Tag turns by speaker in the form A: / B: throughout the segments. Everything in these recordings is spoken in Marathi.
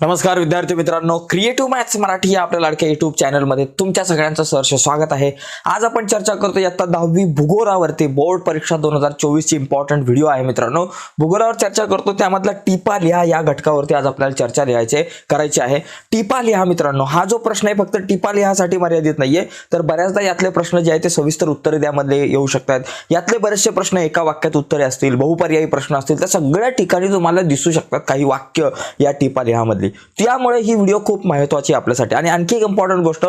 A: नमस्कार विद्यार्थी मित्रांनो क्रिएटिव्ह मॅथ्स मराठी या आपल्या लाडक्या युट्यूब चॅनलमध्ये तुमच्या सगळ्यांचं सहर्ष स्वागत आहे. आज आपण चर्चा करतो इयत्ता दहावी भूगोलावरती बोर्ड परीक्षा दोन हजार चोवीसची इम्पॉर्टंट व्हिडिओ आहे मित्रांनो. भूगोलावर चर्चा करतो त्यामधला टिपा लिहा या घटकावरती आज आपल्याला चर्चा लिहायचे करायची आहे. टिपा लिहा मित्रांनो हा जो प्रश्न आहे फक्त टिपा लिहासाठी मर्यादित नाहीये तर बऱ्याचदा यातले प्रश्न जे आहे ते सविस्तर उत्तरे त्यामध्ये येऊ शकतात. यातले बरेचसे प्रश्न एका वाक्यात उत्तरे असतील बहुपर्यायी प्रश्न असतील त्या सगळ्या ठिकाणी तुम्हाला दिसू शकतात काही वाक्य या टिपा लिहामध्ये लिहामधली त्यामुळे ही व्हिडिओ खूप महत्वाची आपल्यासाठी. आणि आणखी एक इम्पॉर्टंट गोष्ट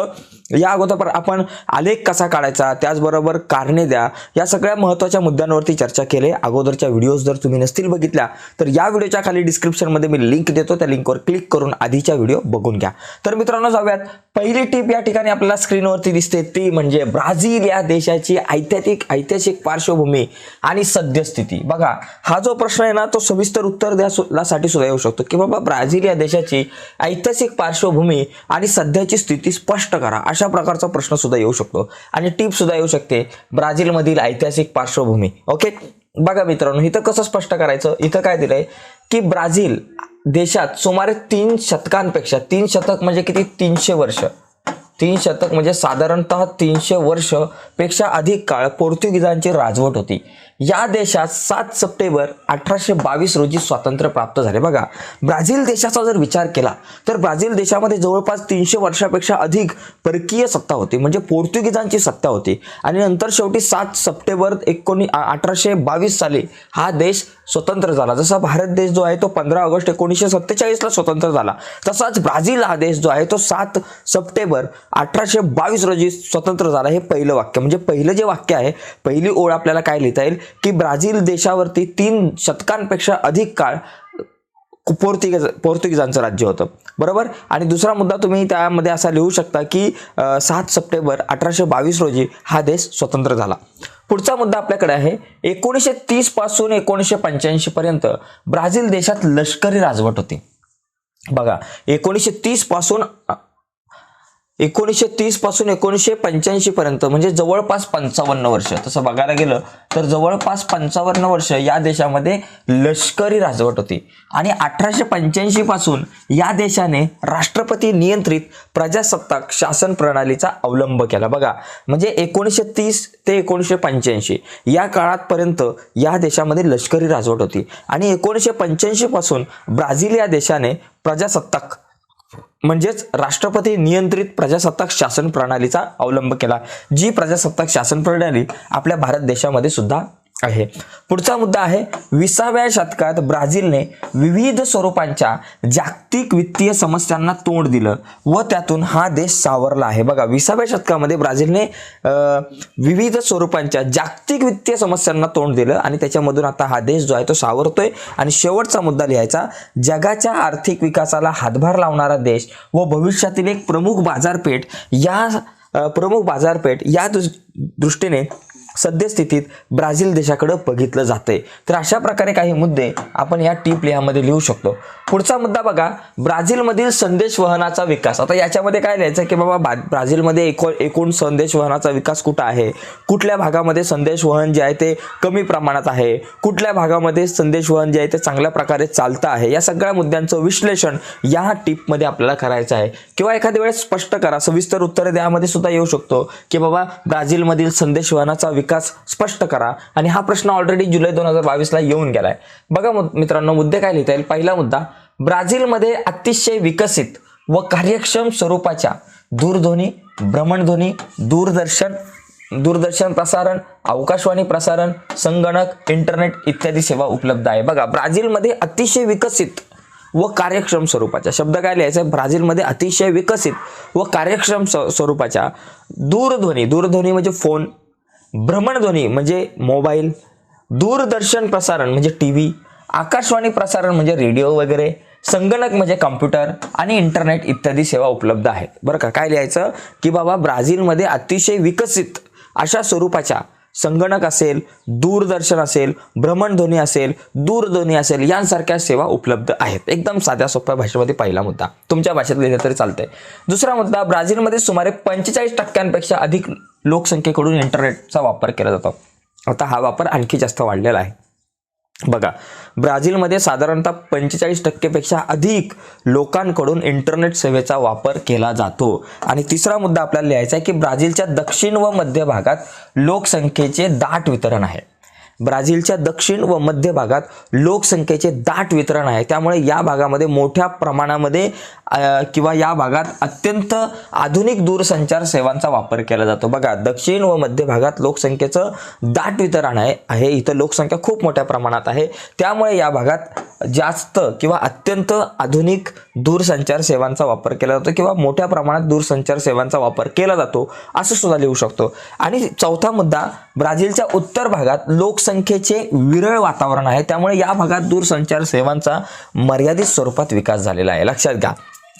A: या अगोदर आपण आलेख कसा काढायचा त्याचबरोबर कारणे द्या या सगळ्या महत्त्वाच्या मुद्द्यांवरती चर्चा केली. अगोदरच्या व्हिडिओज जर तुम्ही नसतील बघितल्या तर या व्हिडिओच्या खाली डिस्क्रिप्शनमध्ये मी लिंक देतो. त्या लिंकवर क्लिक करून आधीच्या व्हिडिओ बघून घ्या. तर मित्रांनो जाऊयात. पहिली टीप या ठिकाणी आपल्याला स्क्रीनवरती दिसते. ती म्हणजे ब्राझील या देशाची ऐतिहासिक ऐतिहासिक पार्श्वभूमी आणि सद्यस्थिती. बघा हा जो प्रश्न आहे ना तो सविस्तर उत्तर द्यासाठी सुद्धा येऊ शकतो. की बाबा ब्राझील या देशाची ऐतिहासिक पार्श्वभूमी आणि सध्याची स्थिती स्पष्ट करा. अशा प्रकारचा प्रश्न सुद्धा येऊ शकतो. आणि टीप सुद्धा येऊ शकते. ब्राझीलमधील ऐतिहासिक पार्श्वभूमी. ओके? बघा मित्रांनो इथं कसं स्पष्ट करायचं? इथं काय दिलंय? की ब्राझील देशात सुमारे तीन शतकांपेक्षा तीन शतक म्हणजे किती? तीनशे वर्ष. तीन शतक म्हणजे साधारणतः तीनशे वर्षपेक्षा अधिक काळ पोर्तुगीजांची राजवट होती. या देशात सात सप्टेंबर अठराशे बावीस रोजी स्वातंत्र्य प्राप्त झाले. बघा ब्राझील देशाचा जर विचार केला तर ब्राझील देशामध्ये जवळपास तीनशे वर्षापेक्षा अधिक परकीय सत्ता होती म्हणजे पोर्तुगीजांची सत्ता होती. आणि नंतर शेवटी सात सप्टेंबर एकोणी अठराशे बावीस साली हा देश स्वतंत्र झाला. जसा भारत देश जो आहे तो पंधरा ऑगस्ट एकोणीसशे सत्तेचाळीसला स्वतंत्र झाला. तसाच ब्राझील हा देश जो आहे तो सात सप्टेंबर अठराशे बावीस रोजी स्वतंत्र झाला. हे पहिलं वाक्य. म्हणजे पहिलं जे वाक्य आहे पहिली ओळ आपल्याला काय लिहिता येईल? की ब्राझील देशावरती तीन शतकांपेक्षा अधिक काळ पोर्तुगीज पोर्तुगीजांचं राज्य होतं. बरोबर? आणि दुसरा मुद्दा तुम्ही त्यामध्ये असा लिहू शकता की सात सप्टेंबर अठराशे बावीस रोजी हा देश स्वतंत्र झाला. पुढचा मुद्दा आपल्याकडे आहे. एकोणीसशे तीसपासून एकोणीसशे पंच्याऐंशी पर्यंत ब्राझील देशात लष्करी राजवट होती. बघा एकोणीसशे तीसपासून एकोणीसशे तीसपासून एकोणीसशे पंच्याऐंशी पर्यंत म्हणजे जवळपास पंचावन्न वर्ष. तसं बघायला गेलं तर जवळपास पंचावन्न वर्ष या देशामध्ये लष्करी राजवट होती. आणि अठराशे पंच्याऐंशी पासून या देशाने राष्ट्रपती नियंत्रित प्रजासत्ताक शासन प्रणालीचा अवलंब केला. बघा म्हणजे एकोणीसशे तीस ते एकोणीसशे पंच्याऐंशी या काळातपर्यंत या देशामध्ये लष्करी राजवट होती. आणि एकोणीसशे पंच्याऐंशी पासून ब्राझील या देशाने प्रजासत्ताक म्हणजेच राष्ट्रपती नियंत्रित प्रजासत्ताक शासन प्रणालीचा अवलंब केला. जी प्रजासत्ताक शासन प्रणाली आपल्या भारत देशामध्ये सुद्धा आहे. पुढचा मुद्दा आहे विसाव्या शतकात ब्राझीलने विविध स्वरूपांच्या जागतिक वित्तीय समस्यांना तोंड दिलं व त्यातून हा देश सावरला आहे. बघा विसाव्या शतकामध्ये ब्राझीलने विविध स्वरूपांच्या जागतिक वित्तीय समस्यांना तोंड दिलं आणि त्याच्यामधून आता हा देश जो आहे तो सावरतोय. आणि शेवटचा मुद्दा लिहायचा जगाच्या आर्थिक विकासाला हातभार लावणारा देश व भविष्यातील एक प्रमुख बाजारपेठ या प्रमुख बाजारपेठ या दृ- दृष्टीने सद्यस्थितीत ब्राझील देशाकडं बघितलं जातंय. तर अशा प्रकारे काही मुद्दे आपण या टीप लिहामध्ये लिहू शकतो. पुढचा मुद्दा बघा ब्राझीलमधील संदेश वहनाचा विकास. आता याच्यामध्ये काय लिहायचं की बाबा बा- ब्राझीलमध्ये एकूण एकूण संदेश वहनाचा विकास कुठं आहे? कुठल्या भागामध्ये संदेश वहन जे आहे ते कमी प्रमाणात आहे? कुठल्या भागामध्ये संदेश वहन जे आहे ते चांगल्या प्रकारे चालतं आहे? या सगळ्या मुद्द्यांचं विश्लेषण या टीपमध्ये आपल्याला करायचं आहे. किंवा एखाद्या वेळेस स्पष्ट करा सविस्तर उत्तर द्यामध्ये सुद्धा येऊ शकतो की बाबा ब्राझीलमधील संदेश वहनाचा विकास विकास स्पष्ट करा. आणि हा प्रश्न ऑलरेडी जुलै दोन हजार बावीसला येऊन गेलाय. बघा मित्रांनो मुद्दे काय लिहिता येईल? पहिला मुद्दा ब्राझीलमध्ये अतिशय विकसित व कार्यक्षम स्वरूपाच्या दूरध्वनी भ्रमणध्वनी दूरदर्शन दूरदर्शन प्रसारण अवकाशवाणी प्रसारण संगणक इंटरनेट इत्यादी सेवा उपलब्ध आहे. बघा ब्राझीलमध्ये अतिशय विकसित व कार्यक्षम स्वरूपाच्या शब्द काय लिहायचा आहे? ब्राझीलमध्ये अतिशय विकसित व कार्यक्षम स्वरूपाच्या दूरध्वनी दूरध्वनी म्हणजे फोन भ्रमणध्वनी म्हणजे मोबाईल दूरदर्शन प्रसारण म्हणजे टी व्ही आकाशवाणी प्रसारण म्हणजे रेडिओ वगैरे संगणक म्हणजे कम्प्युटर आणि इंटरनेट इत्यादी सेवा उपलब्ध आहेत. बरं का? काय लिहायचं? की बाबा ब्राझीलमध्ये अतिशय विकसित अशा स्वरूपाच्या संगणक असेल दूरदर्शन असेल भ्रमणध्वनी असेल दूरध्वनी असेल यांसारख्या सेवा उपलब्ध आहेत. एकदम साध्या सोप्या भाषेमध्ये पहिला मुद्दा. तुमच्या भाषेत लिहिलं तरी चालतंय. दुसरा मुद्दा ब्राझीलमध्ये सुमारे पंचेचाळीस टक्क्यांपेक्षा अधिक लोकसंख्येकडून इंटरनेटचा वापर केला जातो. आता हा वापर आणखी जास्त वाढलेला आहे. बघा ब्राझीलमध्ये साधारणतः पंचेचाळीस टक्केपेक्षा अधिक लोकांकडून इंटरनेट सेवेचा वापर केला जातो. आणि तिसरा मुद्दा आपल्याला लिहायचा आहे की ब्राझीलच्या दक्षिण व मध्य भागात लोकसंख्येचे दाट वितरण आहे. ब्राझीलच्या दक्षिण व मध्य भागात लोकसंख्येचे दाट वितरण आहे. त्यामुळे या भागामध्ये मोठ्या प्रमाणामध्ये किंवा या भागात अत्यंत आधुनिक दूरसंचार सेवांचा वापर केला जातो. बघा दक्षिण व मध्य भागात लोकसंख्येचं दाट वितरण आहे. आहे इथं लोकसंख्या खूप मोठ्या प्रमाणात आहे. त्यामुळे या भागात जास्त किंवा अत्यंत आधुनिक दूरसंचार सेवांचा वापर केला जातो किंवा मोठ्या प्रमाणात दूरसंचार सेवांचा वापर केला जातो असं सुद्धा लिहू शकतो. आणि चौथा मुद्दा ब्राझीलच्या उत्तर भागात लोकसंख्येचे विरळ वातावरण आहे. त्यामुळे या भागात दूरसंचार सेवांचा मर्यादित स्वरूपात विकास झालेला आहे. लक्षात घ्या.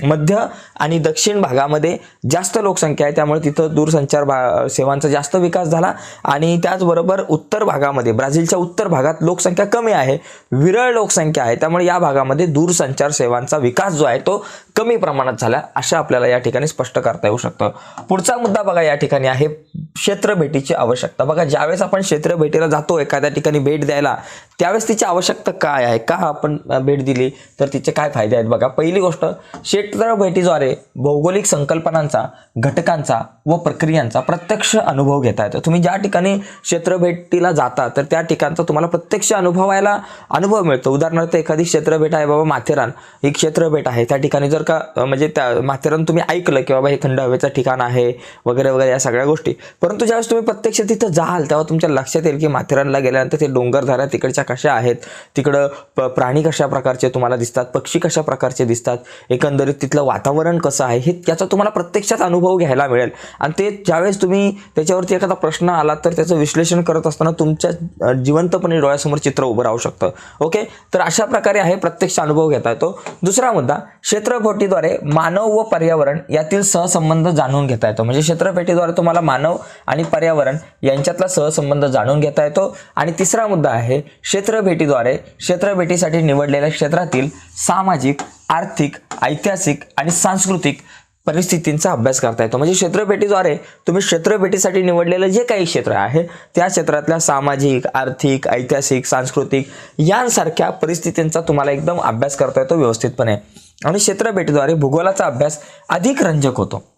A: मध्य आणि दक्षिण भागामध्ये जास्त लोकसंख्या आहे. त्यामुळे तिथं दूरसंचार भा सेवांचा जास्त विकास झाला. आणि त्याचबरोबर उत्तर भागामध्ये ब्राझीलच्या उत्तर भागात लोकसंख्या कमी आहे. विरळ लोकसंख्या आहे. त्यामुळे या भागामध्ये दूरसंचार सेवांचा विकास जो आहे तो कमी प्रमाणात झाला अशा आपल्याला या ठिकाणी स्पष्ट करता येऊ शकतं. पुढचा मुद्दा बघा या ठिकाणी आहे. क्षेत्रभेटीची आवश्यकता. बघा ज्यावेळेस आपण क्षेत्रभेटीला जातो एखाद्या ठिकाणी भेट द्यायला त्यावेळेस तिची आवश्यकता काय आहे? का आपण भेट दिली? तर तिचे काय फायदे आहेत? बघा पहिली गोष्ट शेत भेटीद्वारे भौगोलिक संकल्पनांचा घटकांचा व प्रक्रियांचा प्रत्यक्ष अनुभव घेता येतो. तुम्ही ज्या ठिकाणी क्षेत्र भेटीला जाता तर त्या ठिकाणचा तुम्हाला प्रत्यक्ष अनुभवायला अनुभव मिळतो. उदाहरणार्थ एखादी क्षेत्रभेट आहे बाबा माथेरान. ही क्षेत्रभेट आहे. त्या ठिकाणी जर का म्हणजे त्या माथेरान तुम्ही ऐकलं की बाबा हे थंड हवेचं ठिकाण आहे वगैरे वगैरे या सगळ्या गोष्टी. परंतु ज्यावेळेस तुम्ही प्रत्यक्ष तिथं जाल तेव्हा तुमच्या लक्षात येईल की माथेरानला गेल्यानंतर ते डोंगरधाऱ्या तिकडच्या कशा आहेत? तिकडं प- प्राणी कशा प्रकारचे तुम्हाला दिसतात? पक्षी कशा प्रकारचे दिसतात? एकंदरीत तिथलं वातावरण कसं आहे हे त्याचा तुम्हाला प्रत्यक्षात अनुभव घ्यायला मिळेल. आणि ते ज्यावेळेस तुम्ही त्याच्यावरती एखादा प्रश्न आला तर त्याचं विश्लेषण करत असताना तुमच्या जिवंतपणे डोळ्यासमोर चित्र उभं राहू शकतं. ओके? तर अशा प्रकारे आहे प्रत्यक्ष अनुभव घेता येतो. दुसरा मुद्दा क्षेत्रफेटीद्वारे मानव व पर्यावरण यातील सहसंबंध जाणून घेता येतो. म्हणजे क्षेत्रपेटीद्वारे तुम्हाला मानव आणि पर्यावरण यांच्यातला सहसंबंध जाणून घेता येतो. आणि तिसरा मुद्दा आहे क्षेत्रभेटीद्वारे क्षेत्रभेटीसाठी निवडलेल्या क्षेत्रातील सामाजिक आर्थिक ऐतिहासिक आणि सांस्कृतिक परिस्थितींचा अभ्यास करता येतो. म्हणजे क्षेत्रपेटीद्वारे तुम्ही क्षेत्रपेटीसाठी निवडलेलं जे काही क्षेत्र आहे त्या क्षेत्रातल्या सामाजिक आर्थिक ऐतिहासिक सांस्कृतिक यांसारख्या परिस्थितींचा तुम्हाला एकदम अभ्यास करता येतो व्यवस्थितपणे. आणि क्षेत्रपेटीद्वारे भूगोलाचा अभ्यास अधिक रंजक होतो.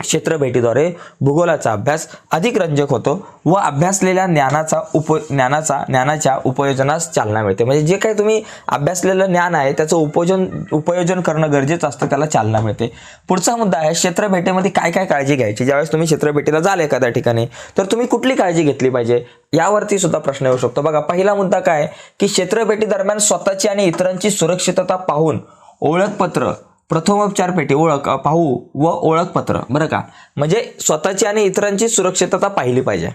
A: क्षेत्रभेटीद्वारे भूगोलाचा अभ्यास अधिक रंजक होतो व अभ्यासलेल्या ज्ञानाचा उप ज्ञानाचा ज्ञानाच्या उपयोजनास चालना मिळते. म्हणजे जे काही तुम्ही अभ्यासलेलं ज्ञान आहे त्याचं उपयोजन उपयोजन करणं गरजेचं असतं त्याला चालना मिळते. पुढचा मुद्दा आहे क्षेत्रभेटीमध्ये काय काय काळजी घ्यायची? ज्यावेळेस तुम्ही क्षेत्रभेटीला जाल एखाद्या ठिकाणी तर तुम्ही कुठली काळजी घेतली पाहिजे? यावरती सुद्धा प्रश्न येऊ शकतो. बघा पहिला मुद्दा काय की क्षेत्रभेटी दरम्यान स्वतःची आणि इतरांची सुरक्षितता पाहून ओळखपत्र प्रथमोपचार पेटी ओळख पाहू व ओळखपत्र. बरं का? म्हणजे स्वतःची आणि इतरांची सुरक्षितता पाहिली पाहिजे.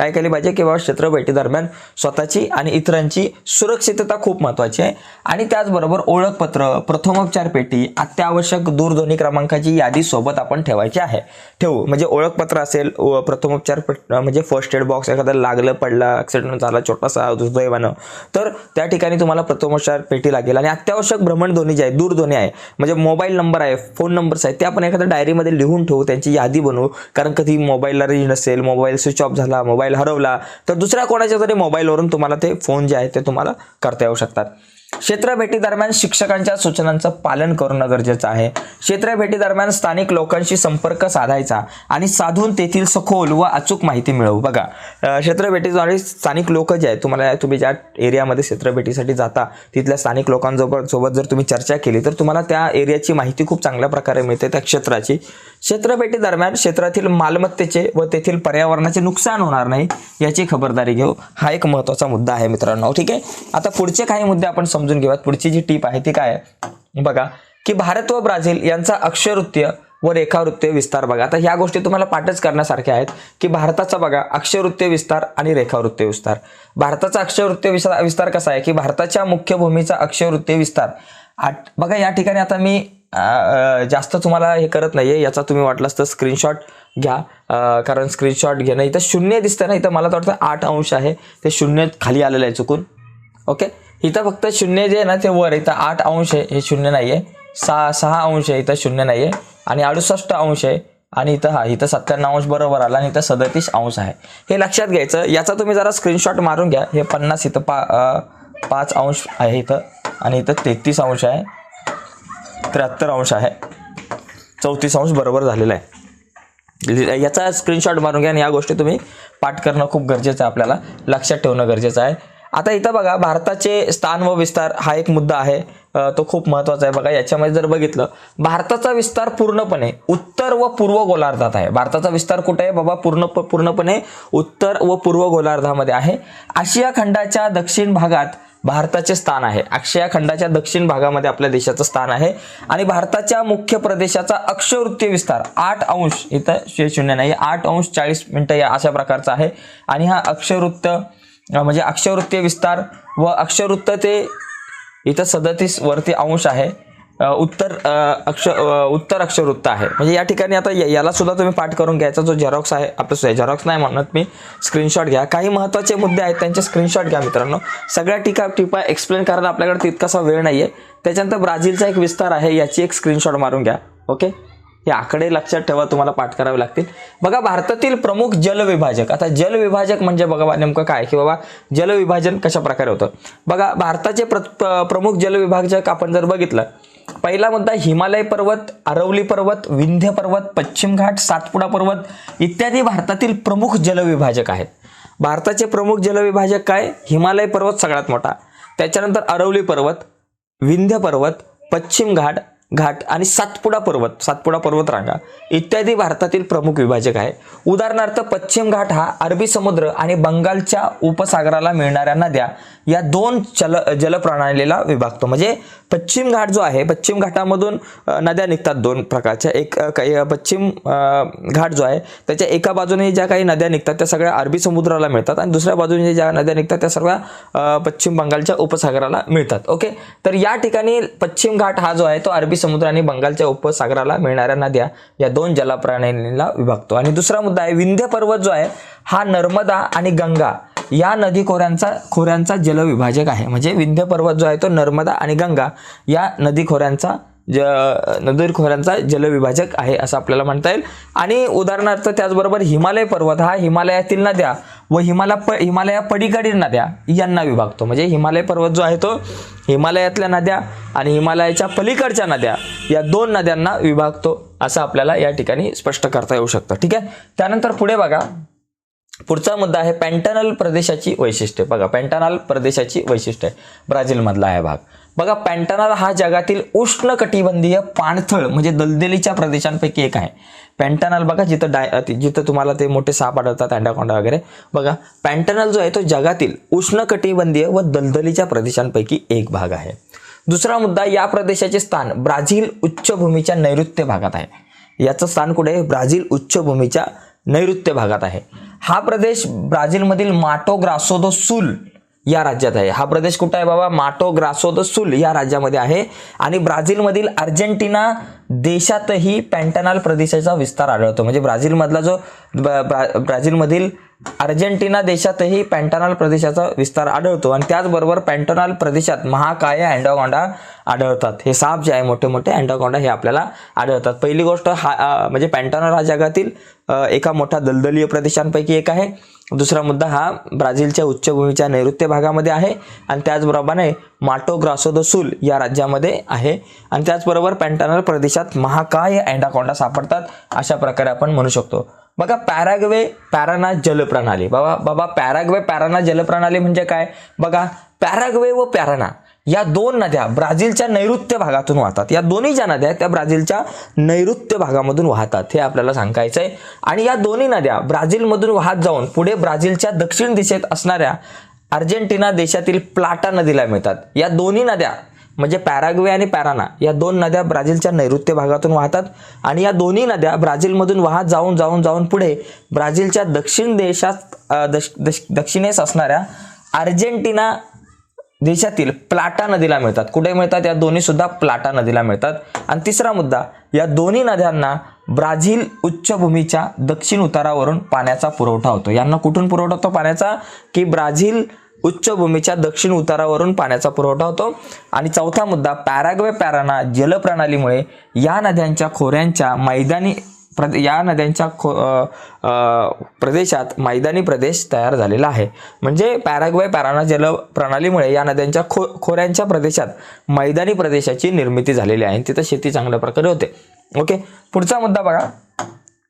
A: काय केले पाहिजे की बाबा क्षेत्र दरम्यान स्वतःची आणि इतरांची सुरक्षितता खूप महत्त्वाची आहे. आणि त्याचबरोबर ओळखपत्र प्रथमोपचार पेटी अत्यावश्यक दूरध्वनी क्रमांकाची यादी सोबत आपण ठेवायची आहे. ठेवू म्हणजे ओळखपत्र असेल प्रथमोपचार म्हणजे फर्स्ट एड बॉक्स एखादं लागलं पडला ॲक्सिडेंट झाला छोटासा दुर्दैवानं तर त्या ठिकाणी तुम्हाला प्रथमोपचार पेटी लागेल. आणि अत्यावश्यक भ्रमणध्वनी जे आहे दूरध्वनी आहे म्हणजे मोबाईल नंबर आहे फोन नंबर्स आहेत ते आपण एखाद्या डायरीमध्ये लिहून ठेवू त्यांची यादी बनवू. कारण कधी मोबाईलला रेंज नसेल मोबाईल स्विच ऑफ झाला मोबाईल हरवला तर दुसऱ्या कोणाच्या तरी मोबाईलवरून तुम्हाला ते फोन जे आहे ते तुम्हाला करता येऊ शकतात. क्षेत्रभेटी दरम्यान शिक्षकांच्या सूचनांचं पालन करणं गरजेचं आहे. क्षेत्रभेटी दरम्यान स्थानिक लोकांशी संपर्क साधायचा आणि साधून तेथील सखोल व अचूक माहिती मिळवू. बघा क्षेत्रभेटीद्वारे स्थानिक लोक जे आहेत तुम्हाला तुम्ही ज्या एरियामध्ये क्षेत्रभेटीसाठी जाता तिथल्या स्थानिक लोकांसोबत सोबत जर तुम्ही चर्चा केली तर तुम्हाला त्या एरियाची माहिती खूप चांगल्या प्रकारे मिळते त्या क्षेत्राची. क्षेत्रभेटी दरम्यान क्षेत्रातील मालमत्तेचे व तेथील पर्यावरणाचे नुकसान होणार नाही याची खबरदारी घेऊ. हा एक महत्त्वाचा मुद्दा आहे मित्रांनो. ठीक आहे? आता पुढचे काही मुद्दे आपण समजून घेऊयात. पुढची जी टीप आहे ती काय आहे? बघा की भारत व ब्राझील यांचा अक्षरवृत्तीय व रेखावृत्तीय विस्तार बघा. आता ह्या गोष्टी तुम्हाला पाठच करण्यासारख्या आहेत की भारताचा बघा अक्षरवृत्तीय विस्तार आणि रेखावृत्तीय विस्तार. भारताचा अक्षरवृत्तीय विस्तार विस्तार कसा आहे? की भारताच्या मुख्य भूमीचा अक्षरवृत्तीय विस्तार. आठ बघा या ठिकाणी आता मी जास्त तुम्हाला हे करत नाहीये याचा तुम्ही वाटलास तर स्क्रीनशॉट घ्या. कारण स्क्रीनशॉट घेणं इथं शून्य दिसतं ना इथं मला तर वाटतं आठ अंश आहे. ते शून्य खाली आलेलं आहे चुकून. ओके? इथं फक्त शून्य जे आहे ना ते वर इथं आठ अंश आहे हे शून्य नाही आहे सहा सहा अंश आहे इथं शून्य नाही आहे आणि अडुसष्ट अंश आहे आणि इथं हा इथं सत्त्याण्णव अंश बरोबर आला आणि इथं सदतीस अंश आहे. हे लक्षात घ्यायचं याचा तुम्ही जरा स्क्रीनशॉट मारून घ्या. हे पन्नास इथं पा पाच अंश आहे इथं आणि इथं तेहतीस अंश आहे त्र्याहत्तर अंश आहे. चौतीस अंश बरोबर झालेला आहे. याचा स्क्रीनशॉट मारून घ्या आणि या गोष्टी तुम्ही पाठ करणं खूप गरजेचं आहे आपल्याला. लक्षात ठेवणं गरजेचं आहे. आता इथं बघा भारताचे स्थान व विस्तार हा एक मुद्दा आहे. तो खूप महत्त्वाचा आहे बघा. याच्यामध्ये जर बघितलं भारताचा विस्तार पूर्णपणे उत्तर व पूर्व गोलार्धात आहे. भारताचा विस्तार कुठे आहे? बाबा पूर्ण पूर्णपणे उत्तर व पूर्व गोलार्धामध्ये आहे. आशिया खंडाच्या दक्षिण भागात भारताचे स्थान आहे. आशिया खंडाच्या दक्षिण भागामध्ये आपल्या देशाचं स्थान आहे. आणि भारताच्या मुख्य प्रदेशाचा अक्षवृत्तीय विस्तार आठ अंश. इथं शून्य नाही आठ अंश चाळीस मिनटं या अशा प्रकारचा आहे. आणि हा अक्षवृत्त म्हणजे अक्षवृत्तीय विस्तार व अक्षवृत्त ते इथं सदतीस वरती अंश आहे. उत्तर अक्ष उत्तर अक्षरवृत्त आहे. म्हणजे या ठिकाणी आता या- याला सुद्धा तुम्ही पाठ करून घ्यायचा जो झेरॉक्स आहे आपलं झेरॉक्स नाही म्हणत मी स्क्रीनशॉट घ्या. काही महत्त्वाचे मुद्दे आहेत त्यांचे स्क्रीनशॉट घ्या मित्रांनो. सगळ्या टिका टिपा एक्सप्लेन करायला आपल्याकडे तितकासा वेळ नाही आहे त्याच्यानंतर ब्राझीलचा एक विस्तार आहे याची एक स्क्रीनशॉट मारून घ्या. ओके हे आकडे लक्षात ठेवा तुम्हाला पाठ करावे लागतील. बघा भारतातील प्रमुख जलविभाजक आता जलविभाजक म्हणजे बघा बा- नेमकं काय? की बाबा जलविभाजन कशा प्रकारे होतं? बघा भारताचे प्र- प्रमुख जलविभाजक आपण जर बघितलं पहिला मुद्दा हिमालय पर्वत अरवली पर्वत विंध्य पर्वत पश्चिम घाट सातपुडा पर्वत इत्यादी भारतातील प्रमुख जलविभाजक आहेत. भारताचे प्रमुख जलविभाजक काय? हिमालय पर्वत सगळ्यात मोठा. त्याच्यानंतर अरवली पर्वत विंध्य पर्वत पश्चिम घाट घाट आणि सातपुडा पर्वत सातपुडा पर्वत रांगा इत्यादी भारतातील प्रमुख विभाजक आहे. उदाहरणार्थ पश्चिम घाट हा अरबी समुद्र आणि बंगालच्या उपसागराला मिळणाऱ्या नद्या या दोन जल जलप्रणालीला विभागतो. म्हणजे पश्चिम घाट जो आहे पश्चिम घाटामधून नद्या निघतात दोन प्रकारच्या. एक काही पश्चिम घाट जो आहे त्याच्या एका बाजूने ज्या काही नद्या निघतात त्या सगळ्या अरबी समुद्राला मिळतात आणि दुसऱ्या बाजूने ज्या नद्या निघतात त्या सगळ्या पश्चिम बंगालच्या उपसागराला मिळतात. ओके? तर या ठिकाणी पश्चिम घाट हा जो आहे तो अरबी समुद्र आणि बंगालच्या उपसागराला मिळणाऱ्या नद्या या दोन जलप्रणालीला विभागतो. आणि दुसरा मुद्दा आहे विंध्य पर्वत जो आहे हा नर्मदा आणि गंगा या नदी खोऱ्यांचा खोऱ्यांचा जलविभाजक आहे. म्हणजे विंध्य पर्वत जो आहे तो नर्मदा आणि गंगा या नदी खोऱ्यांचा ज नदी खोऱ्यांचा जलविभाजक आहे असं आपल्याला म्हणता येईल. आणि उदाहरणार्थ त्याचबरोबर हिमालय पर्वत हा हिमालयातील नद्या व हिमालय प हिमालया पलीकडील नद्या यांना विभागतो. म्हणजे हिमालय पर्वत जो आहे तो हिमालयातल्या नद्या आणि हिमालयाच्या पलीकडच्या नद्या या दोन नद्यांना विभागतो असं आपल्याला या ठिकाणी स्पष्ट करता येऊ शकतं. ठीक आहे? त्यानंतर पुढे बघा. पुढचा मुद्दा आहे पॅन्टनल प्रदेशाची वैशिष्ट्ये. बघा पॅन्टनल प्रदेशाची वैशिष्ट्ये. ब्राझीलमधला आहे भाग. बघा पॅन्टनल हा जगातील उष्ण कटिबंधीय पाणथळ म्हणजे दलदलीच्या प्रदेशांपैकी एक आहे. पॅन्टनल बघा जिथं डाय जिथं तुम्हाला ते मोठे साप आढळतात अँडाकोंडा वगैरे. बघा पॅन्टनल जो आहे तो जगातील उष्ण कटिबंधीय व दलदलीच्या प्रदेशांपैकी एक भाग आहे. दुसरा मुद्दा या प्रदेशाचे स्थान ब्राझील उच्चभूमीच्या नैऋत्य भागात आहे. याचं स्थान कुठे? आहे ब्राझील उच्चभूमीच्या नैऋत्य भागात आहे. हा प्रदेश ब्राझीलमधील माटो ग्रासो दो सुल या राज्यात आहे. हा प्रदेश कुठं आहे बाबा? माटो ग्रासो दो सुल या राज्यामध्ये आहे. आणि ब्राझीलमधील अर्जेंटिना देशातही पॅन्टनाल प्रदेशाचा विस्तार आढळतो. म्हणजे ब्राझीलमधला जो ब्रा- ब्राझीलमधील अर्जेंटिना देशातही पॅन्टनाल प्रदेशाचा विस्तार आढळतो आणि त्याचबरोबर पॅन्टनाल प्रदेशात महाकाय अँडाकोंडा आढळतात. हे साप जे आहे मोठे मोठे अँडाकोंडा हे आपल्याला आढळतात. पहिली गोष्ट हा म्हणजे पॅन्टनाल हा जगातील एका मोठ्या दलदलीय प्रदेशांपैकी एक आहे. दुसरा मुद्दा हा ब्राझीलच्या उच्चभूमीच्या नैऋत्य भागामध्ये आहे आणि त्याचबरोबरने माटो ग्रासो दो सुल या राज्यामध्ये आहे. आणि त्याचबरोबर पॅन्टनल प्रदेशात महाकाय अँडाकोंडा सापडतात अशा प्रकारे आपण म्हणू शकतो. बघा पॅराग्वे पॅराना जलप्रणाली. बाबा बाबा पॅराग्वे पॅराना जलप्रणाली म्हणजे काय? बघा पॅराग्वे व पॅराना या दोन नद्या ब्राझीलच्या नैऋत्य भागातून वाहतात. या दोन्ही ज्या नद्या आहेत त्या ब्राझीलच्या नैऋत्य भागामधून वाहतात हे आपल्याला सांगायचं आहे आणि या दोन्ही नद्या ब्राझीलमधून वाहत जाऊन पुढे ब्राझीलच्या दक्षिण दिशेत असणाऱ्या अर्जेंटिना देशातील प्लाटा नदीला मिळतात. या दोन्ही नद्या म्हणजे पॅराग्वे आणि पॅराना या दोन नद्या ब्राझीलच्या नैऋत्य भागातून वाहतात आणि या दोन्ही नद्या ब्राझीलमधून वाहत जाऊन जाऊन जाऊन पुढे ब्राझीलच्या दक्षिण देशात दश- दश- दक्षिणेस असणाऱ्या अर्जेंटिना देशातील प्लाटा नदीला मिळतात. कुठे मिळतात? या दोन्ही सुद्धा प्लाटा नदीला मिळतात. आणि तिसरा मुद्दा या दोन्ही नद्यांना ब्राझील उच्चभूमीच्या दक्षिण उतारावरून पाण्याचा पुरवठा होतो. यांना कुठून पुरवठा होतो? पाण्याचा? की ब्राझील उच्चभूमीच्या दक्षिण उतारावरून पाण्याचा पुरवठा होतो. आणि चौथा मुद्दा पॅराग्वे पॅराना जलप्रणालीमुळे या नद्यांच्या खोऱ्यांच्या मैदानी प्र या नद्यांच्या खो प्रदेशात मैदानी प्रदेश तयार झालेला आहे. म्हणजे पॅराग्वे पॅराना जल प्रणालीमुळे या नद्यांच्या खो खोऱ्यांच्या प्रदेशात मैदानी प्रदेशाची निर्मिती झालेली आहे. तिथं शेती चांगल्या प्रकारे होते. ओके पुढचा मुद्दा बघा.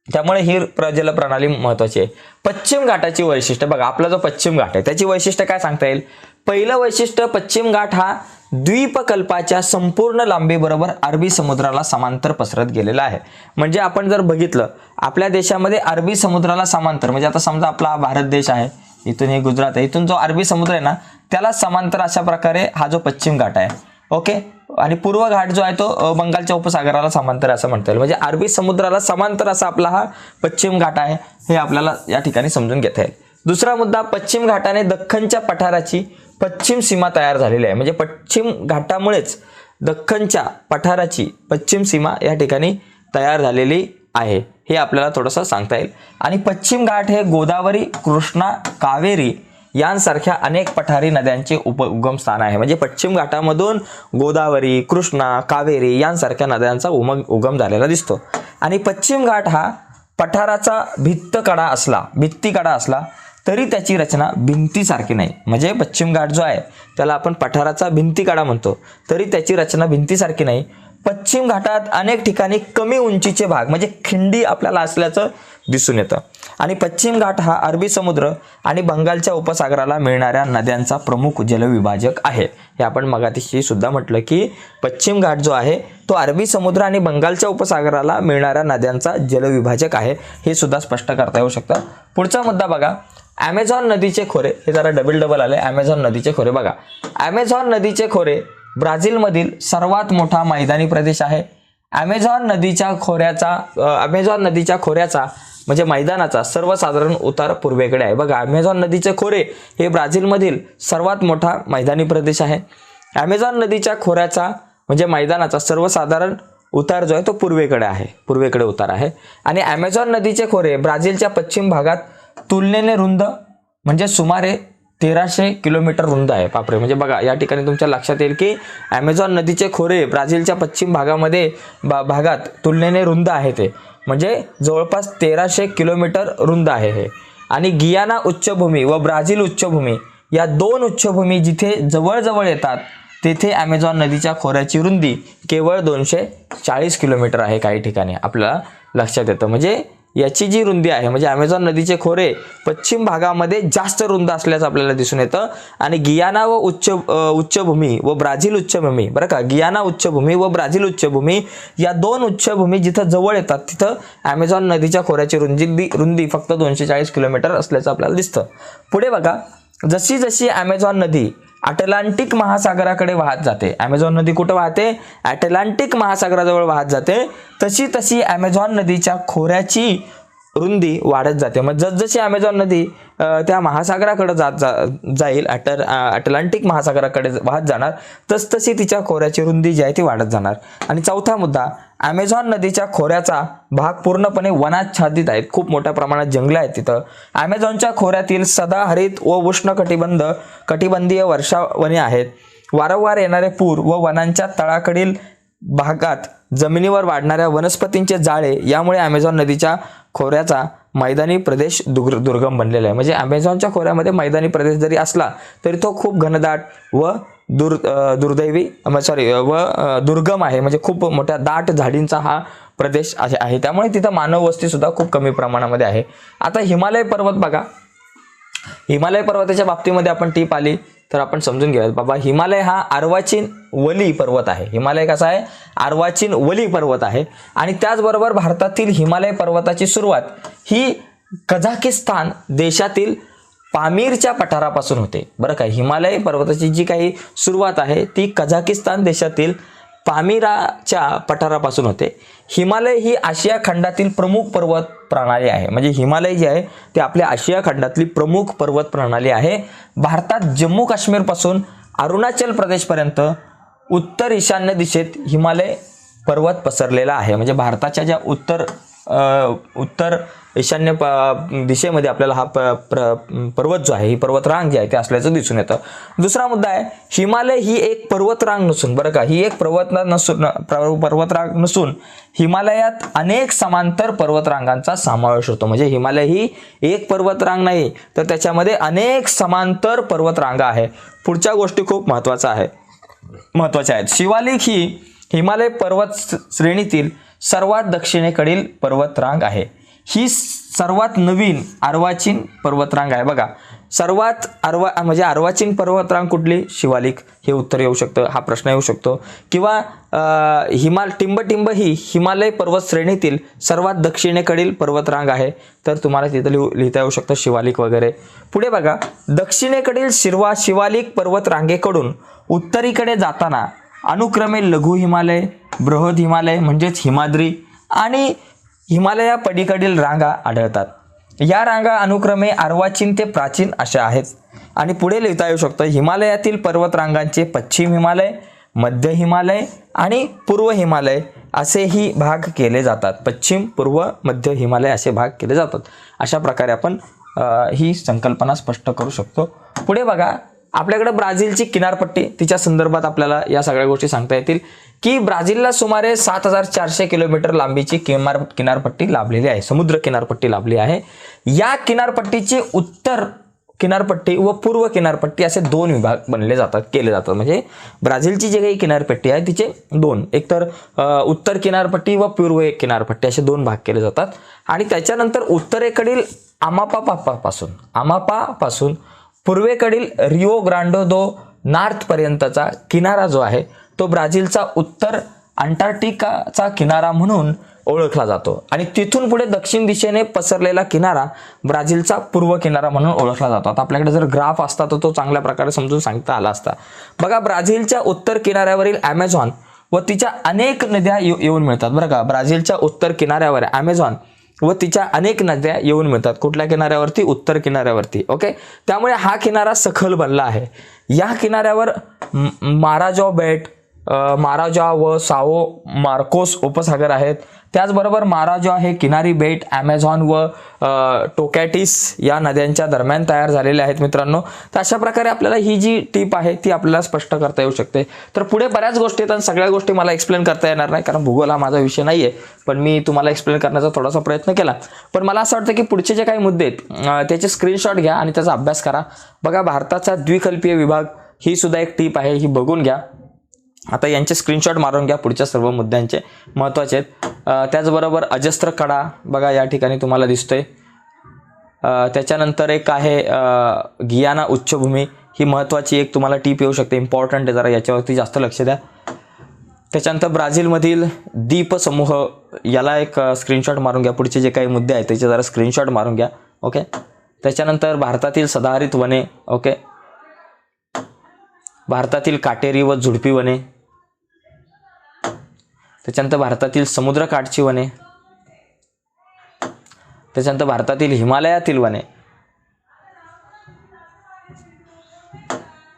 A: त्यामुळे ही प्र जल प्रणाली महत्वाची आहे. पश्चिम घाटाची वैशिष्ट्य बघा आपला जो पश्चिम घाट आहे त्याची वैशिष्ट्य काय सांगता येईल? पहिलं वैशिष्ट्य पश्चिम घाट हा द्वीपकल्पाच्या संपूर्ण लांबीबरोबर अरबी समुद्राला समांतर पसरत गेलेला आहे. म्हणजे आपण जर बघितलं आपल्या देशामध्ये अरबी समुद्राला समांतर म्हणजे आता समजा आपला भारत देश आहे इथून हे गुजरात आहे इथून जो अरबी समुद्र आहे ना त्याला समांतर अशा प्रकारे हा जो पश्चिम घाट आहे. ओके? आणि पूर्व घाट जो आहे तो बंगालच्या उपसागराला समांतर असं म्हणता येईल. म्हणजे अरबी समुद्राला समांतर असा आपला हा पश्चिम घाट आहे हे आपल्याला या ठिकाणी समजून घेता येईल. दुसरा मुद्दा पश्चिम घाटाने दख्खनच्या पठाराची पश्चिम सीमा तयार झालेली आहे. म्हणजे पश्चिम घाटामुळेच दख्खनच्या पठाराची पश्चिम सीमा या ठिकाणी तयार झालेली आहे हे आपल्याला थोडंसं सांगता येईल. आणि पश्चिम घाट हे गोदावरी कृष्णा कावेरी यांसारख्या अनेक पठारी नद्यांचे उप उगम स्थान आहे. म्हणजे पश्चिम घाटामधून गोदावरी कृष्णा कावेरी यांसारख्या नद्यांचा उमग उगम झालेला दिसतो. आणि पश्चिम घाट हा पठाराचा भित्त कडा असला भित्ती कडा असला तरी त्याची रचना भिंतीसारखी नाही. म्हणजे पश्चिम घाट जो आहे त्याला आपण पठाराचा भिंती कडा म्हणतो. तरी त्याची रचना भिंतीसारखी नाही. पश्चिम घाटात अनेक ठिकाणी कमी उंचीचे भाग म्हणजे खिंडी आपल्याला असल्याचं दिसून येतं. आणि पश्चिम घाट हा अरबी समुद्र आणि बंगालच्या उपसागराला मिळणाऱ्या नद्यांचा प्रमुख जलविभाजक आहे. हे आपण मगातीशी सुद्धा म्हटलं की पश्चिम घाट जो आहे तो अरबी समुद्र आणि बंगालच्या उपसागराला मिळणाऱ्या नद्यांचा जलविभाजक आहे. हे सुद्धा स्पष्ट करता येऊ शकतं. पुढचा मुद्दा बघा. ॲमेझॉन नदीचे खोरे हे जरा डबल डबल आले ॲमेझॉन नदीचे खोरे बघा. ॲमेझॉन नदीचे खोरे ब्राझीलमधील सर्वात मोठा मैदानी प्रदेश आहे. ॲमेझॉन नदीच्या खोऱ्याचा ॲमेझॉन नदीच्या खोऱ्याचा म्हणजे मैदानाचा सर्वसाधारण उतार पूर्वेकडे आहे. बघा ॲमेझॉन नदीचे खोरे हे ब्राझीलमधील सर्वात मोठा मैदानी प्रदेश आहे. ॲमेझॉन नदीच्या खोऱ्याचा म्हणजे मैदानाचा सर्वसाधारण उतार जो आहे तो पूर्वेकडे आहे. पूर्वेकडे उतार आहे. आणि ॲमेझॉन नदीचे खोरे ब्राझीलच्या पश्चिम भागात तुलनेने रुंद म्हणजे सुमारे तेराशे किलोमीटर रुंद आहे. बापरे म्हणजे बघा या ठिकाणी तुमच्या लक्षात येईल की ॲमेझॉन नदीचे खोरे ब्राझीलच्या पश्चिम भागामध्ये बा भागात तुलनेने रुंद आहे ते. म्हणजे जवळपास तेराशे किलोमीटर रुंद आहे हे. आणि गियाना उच्चभूमी व ब्राझील उच्चभूमी या दोन उच्चभूमी जिथे जवळजवळ येतात तेथे ॲमेझॉन नदीच्या खोऱ्याची रुंदी केवळ दोनशे चाळीस किलोमीटर आहे काही ठिकाणी. आपल्याला लक्षात येतं. म्हणजे याची जी रुंदी आहे म्हणजे ॲमेझॉन नदीचे खोरे पश्चिम भागामध्ये जास्त रुंद असल्याचं आपल्याला दिसून येतं. आणि गियाना व उच्च उच्चभूमी व ब्राझील उच्चभूमी बरं का? गियाना उच्चभूमी व ब्राझील उच्चभूमी या दोन उच्चभूमी जिथं जवळ येतात तिथं ॲमेझॉन नदीच्या खोऱ्याची रुंदी रुंदी फक्त दोनशे चाळीस किलोमीटर असल्याचं आपल्याला दिसतं. पुढे बघा जशी जशी ॲमेझॉन नदी अटलांटिक महासागराकडे वाहत जाते. ॲमेझॉन नदी कुठं वाहते? अटलांटिक महासागराजवळ वाहत जाते. तशी तशी ॲमेझॉन नदीच्या खोऱ्याची रुंदी वाढत जाते. मग जसजशी ॲमेझॉन नदी त्या महासागराकडे जात जा जाईल अटर अटलांटिक महासागराकडे वाहत जाणार तसतशी तिच्या खोऱ्याची रुंदी जी आहे ती वाढत जाणार. आणि चौथा मुद्दा ॲमेझॉन नदीच्या खोऱ्याचा भाग पूर्णपणे वनाच्छादित आहेत खूप मोठ्या प्रमाणात जंगलं आहेत तिथं. ॲमेझॉनच्या खोऱ्यातील सदाहरित व उष्ण कटिबंध कटिबंधीय वर्षावने आहेत. वारंवार येणारे पूर व वनांच्या तळाकडील भागात जमिनीवर वाढणाऱ्या वनस्पतींचे जाळे यामुळे ॲमेझॉन नदीच्या खोऱ्याचा मैदानी प्रदेश दुर् दुर्गम बनलेला आहे. म्हणजे ॲमेझॉनच्या खोऱ्यामध्ये मैदानी प्रदेश जरी असला तरी तो खूप घनदाट व दुर् दुर्दैवी सॉरी व दुर्गम आहे. म्हणजे खूप मोठ्या दाट झाडींचा हा प्रदेश आहे आहे. त्यामुळे तिथं मानव खूप कमी प्रमाणामध्ये आहे. आता हिमालय पर्वत बघा. हिमालय पर्वताच्या बाबतीमध्ये आपण टीप आली तर आपण समजून घेऊयात. बाबा हिमालय हा अर्वाचीन वली पर्वत आहे. हिमालय कसा आहे? अर्वाचीन वली पर्वत आहे. आणि त्याचबरोबर भारतातील हिमालय पर्वताची सुरुवात ही कझाकिस्तान देशातील पामीरच्या पठारापासून होते. बरं का हिमालय पर्वताची जी काही सुरुवात आहे ती कझाकिस्तान देशातील पामिराच्या पठारापासून होते. हिमालय ही आशिया खंडातील प्रमुख पर्वत प्रणाली आहे. म्हणजे हिमालय जे आहे ते आपल्या आशिया खंडातली प्रमुख पर्वत प्रणाली आहे. भारतात जम्मू काश्मीरपासून अरुणाचल प्रदेशपर्यंत उत्तर ईशान्य दिशेत हिमालय पर्वत पसरलेला आहे. म्हणजे भारताच्या ज्या उत्तर उत्तर ईशान्य प दिशेमध्ये आपल्याला हा प प्र पर्वत जो आहे ही पर्वतरांग जी आहे ते असल्याचं दिसून येतं. दुसरा मुद्दा आहे हिमालय ही एक पर्वतरांग नसून बरं का ही एक पर्वत नसून प्र- पर्वतरांग नसून हिमालयात अनेक समांतर पर्वतरांगांचा समावेश होतो. म्हणजे हिमालय ही एक पर्वतरांग नाही तर त्याच्यामध्ये अनेक समांतर पर्वतरांगा आहे. पुढच्या गोष्टी खूप महत्त्वाच्या आहे महत्त्वाच्या आहेत. शिवालिक ही हिमालय पर्वत श्रेणीतील सर्वात दक्षिणेकडील पर्वतरांग आहे. ही सर्वात नवीन अर्वाचीन पर्वतरांग आहे. बघा सर्वात अर्वा म्हणजे अर्वाचीन पर्वतरांग कुठली? शिवालिक. हे उत्तर येऊ शकतं हा प्रश्न येऊ शकतो. किंवा हिमाल टिंबटिंब ही हिमालय पर्वत श्रेणीतील सर्वात दक्षिणेकडील पर्वतरांग आहे. तर तुम्हाला तिथं लिहू लिहिता येऊ शकतं शिवालिक वगैरे. पुढे बघा दक्षिणेकडील शिरवा शिवालिक पर्वतरांगेकडून उत्तरीकडे जाताना अनुक्रमे लघु हिमालय बृहद हिमालय म्हणजेच हिमाद्री आणि हिमालया पलीकडील रांगा आढळतात. या रांगा अनुक्रमे अर्वाचीन ते प्राचीन अशा आहेत. आणि पुढे लिहिता येऊ शकतं हिमालयातील पर्वतरांगांचे पश्चिम हिमालय मध्य हिमालय आणि पूर्व हिमालय असेही भाग केले जातात. पश्चिम पूर्व मध्य हिमालय असे भाग केले जातात. अशा प्रकारे आपण ही संकल्पना स्पष्ट करू शकतो. पुढे बघा आपल्याकडे ब्राझीलची किनारपट्टी तिच्या संदर्भात आपल्याला या सगळ्या गोष्टी सांगता येतील की ब्राझीलला सुमारे सात हजार चारशे किलोमीटर लांबीची किनार किनारपट्टी लाभलेली आहे समुद्र किनारपट्टी लाभली आहे. या किनारपट्टीचे उत्तर किनारपट्टी व पूर्व किनारपट्टी असे दोन विभाग बनले जातात केले जातात. म्हणजे ब्राझीलची जी काही किनारपट्टी आहे तिचे दोन. एकतर तर उत्तर किनारपट्टी व पूर्व किनारपट्टी असे दोन भाग केले जातात. आणि त्याच्यानंतर उत्तरेकडील आमापापापासून आमापापासून पूर्वेकडील रिओ ग्रांडो दो नॉर्थपर्यंतचा किनारा जो आहे तो ब्राझीलचा उत्तर अंटार्क्टिकाचा किनारा म्हणून ओळखला जातो. आणि तिथून पुढे दक्षिण दिशेने पसरलेला किनारा ब्राझीलचा पूर्व किनारा म्हणून ओळखला जातो. आता आपल्याकडे जर ग्राफ असता तर तो चांगल्या प्रकारे समजून सांगता आला असता. बघा ब्राझीलच्या उत्तर किनाऱ्यावरील ॲमेझॉन व तिच्या अनेक नद्या येऊ- येऊन मिळतात. बरं का? ब्राझीलच्या उत्तर किनाऱ्यावर ॲमेझॉन व तिच्या अनेक नद्या येऊन मिळतात. कुठल्या किनाऱ्यावरती? उत्तर किनाऱ्यावरती. ओके? त्यामुळे हा किनारा सखल बनला आहे. या किनाऱ्यावर महाराजा माराजॉ बेट महाराजा व साओ मार्कोस उपसागर आहेत. त्याचबरोबर माराजॉ हे किनारी बेट ॲमेझॉन व टोकॅटिस या नद्यांच्या दरम्यान तयार झालेले आहेत मित्रांनो. तर अशा प्रकारे आपल्याला ही जी टीप आहे ती आपल्याला स्पष्ट करता येऊ शकते. तर पुढे बऱ्याच गोष्टी आहेत आणि सगळ्या गोष्टी मला एक्सप्लेन करता येणार नाही कारण भूगोल हा माझा विषय नाही आहे पण मी तुम्हाला एक्सप्लेन करण्याचा थोडासा प्रयत्न केला. पण मला असं वाटतं की पुढचे जे काही मुद्दे आहेत त्याचे स्क्रीनशॉट घ्या आणि त्याचा अभ्यास करा. बघा भारताचा द्विकल्पीय विभाग ही सुद्धा एक टीप आहे ही बघून घ्या. आता यांचे स्क्रीनशॉट मारून घ्या पुढच्या सर्व मुद्द्यांचे महत्त्वाचे आहेत. त्याचबरोबर अजस्त्र कडा बघा या ठिकाणी तुम्हाला दिसतोय. त्याच्यानंतर एक आहे गियाना उच्चभूमी. ही महत्त्वाची एक तुम्हाला टीप येऊ शकते इम्पॉर्टंट आहे जरा याच्यावरती जास्त लक्ष द्या. त्याच्यानंतर ब्राझीलमधील दीपसमूह याला एक स्क्रीनशॉट मारून घ्या. पुढचे जे काही मुद्दे आहेत त्याचे जरा स्क्रीनशॉट मारून घ्या. ओके त्याच्यानंतर भारतातील सदाहरित वने. ओके भारतातील काटेरी व झुडपी वने. त्याच्यानंतर भारतातील समुद्रकाठची वने. त्याच्यानंतर भारतातील हिमालयातील वने.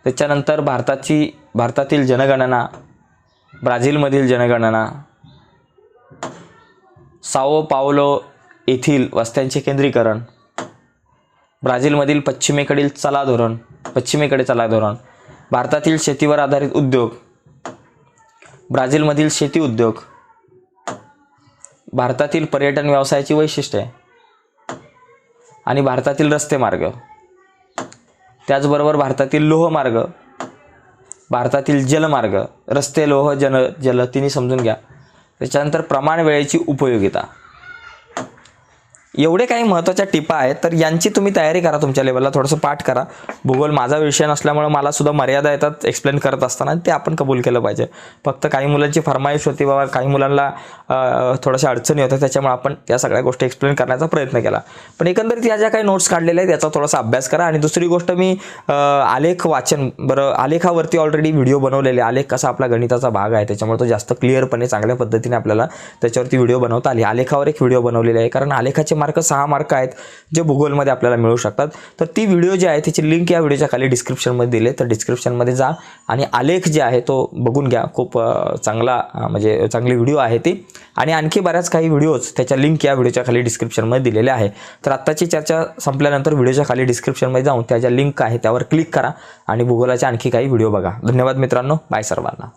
A: त्याच्यानंतर भारताची भारतातील जनगणना ब्राझीलमधील जनगणना साओ पावलो येथील वस्त्यांचे केंद्रीकरण ब्राझीलमधील पश्चिमेकडील चला धोरण पश्चिमेकडे चला धोरण भारतातील शेतीवर आधारित उद्योग. ब्राझीलमधील शेती उद्योग. भारतातील पर्यटन व्यवसायाची वैशिष्ट्ये. आणि भारतातील रस्ते मार्ग. त्याचबरोबर भारतातील लोहमार्ग भारतातील जलमार्ग रस्ते लोह जन जल तिन्ही समजून घ्या. त्याच्यानंतर प्रमाण वेळेची उपयोगिता. एवढे काही महत्त्वाच्या टिपा आहेत तर यांची तुम्ही तयारी करा तुमच्या लेवलला थोडंसं पाठ करा. भूगोल माझा विषय नसल्यामुळे मला सुद्धा मर्यादा येतात एक्सप्लेन करत असताना ते आपण कबूल केलं पाहिजे. फक्त काही मुलांची फरमाईश होती बाबा काही मुलांना थोड्याशा अडचणी होत्या त्याच्यामुळे आपण त्या सगळ्या गोष्टी एक्सप्लेन करण्याचा प्रयत्न केला. पण एकंदरीत या ज्या काही नोट्स काढलेल्या आहेत याचा थोडासा अभ्यास करा. आणि दुसरी गोष्ट मी आलेख वाचन बरं आलेखावरती ऑलरेडी व्हिडिओ बनवलेले आलेख कसा आपला गणिताचा भाग आहे त्याच्यामुळे तो जास्त क्लिअरपणे चांगल्या पद्धतीने आपल्याला त्याच्यावरती व्हिडिओ बनवता आली. आलेखावर एक व्हिडिओ बनवलेला आहे कारण आलेखाचे मार्क सहा मार्क आहेत जे भूगोलमध्ये आपल्याला मिळू शकतात. तर ती व्हिडिओ जी आहे त्याची लिंक या व्हिडिओच्या खाली डिस्क्रिप्शनमध्ये दिले तर डिस्क्रिप्शनमध्ये जा आणि आलेख जे आहे तो बघून घ्या. खूप चांगला म्हणजे चांगली व्हिडिओ आहे ती. आणि आणखी बऱ्याच काही व्हिडिओज त्याच्या लिंक या व्हिडिओच्या खाली डिस्क्रिप्शनमध्ये दिलेल्या आहे. तर आत्ताची चर्चा संपल्यानंतर व्हिडिओच्या खाली डिस्क्रिप्शनमध्ये जाऊन त्या ज्या लिंक आहे त्यावर क्लिक करा आणि भूगोलाचे आणखी काही व्हिडिओ बघा. धन्यवाद मित्रांनो. बाय सर्वांना.